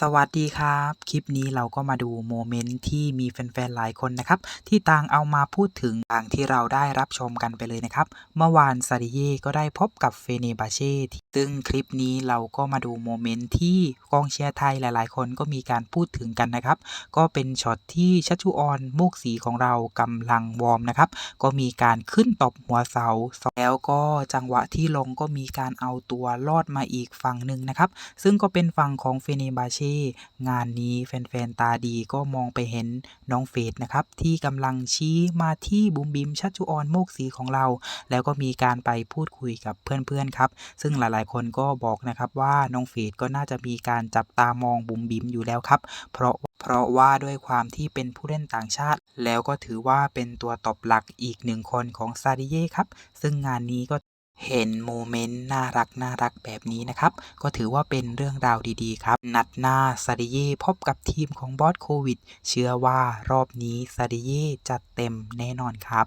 สวัสดีครับ คลิปนี้เราก็มาดูโมเมนต์ที่มีแฟนๆ หลายคนนะครับ ที่ต่างเอามาพูดถึงต่างที่เราได้รับชมกันไปเลยนะครับ เมื่อวานซาดิเย่ก็ได้พบกับเฟเนบาเช่ ซึ่งคลิปนี้เราก็มาดูโมเมนต์ที่กองเชียร์ไทยหลาย ๆ คนก็มีการพูดถึงกันนะครับ ก็เป็นช็อตที่ชัชชุออนมูกสีของเรากำลังวอร์มนะครับ ก็มีการขึ้นตบหัวเสา แล้วก็จังหวะที่ลงก็มีการเอาตัวลอดมาอีกฝั่งหนึ่งนะครับ ซึ่งก็เป็นฝั่งของเฟเนบาเช่งานนี้แฟน ๆ ตาดีก็มองไปเห็นน้องเฟดนะครับที่กำลังชี้มาที่บุมบิมชัชุออนโมกสีของเรา แล้วก็มีการไปพูดคุยกับเพื่อน ๆ ครับ ซึ่งหลายๆคนก็บอกนะครับว่าน้องเฟดก็น่าจะมีการจับตามองบุ๋มบิ๋มอยู่แล้วครับ เพราะเพราะว่าด้วยความที่เป็นผู้เล่นต่างชาติ แล้วก็ถือว่าเป็นตัวตบหลักอีกหนึ่งคนของซาดิเย่ครับ ซึ่งงานนี้ก็เห็นโมเมนต์น่ารักน่ารักแบบนี้นะครับ ก็ถือว่าเป็นเรื่องราวดีๆครับ นัดหน้าซาดิเย่พบกับทีมของบอสโควิด เชื่อว่ารอบนี้ซาดิเย่จัดเต็มแน่นอนครับ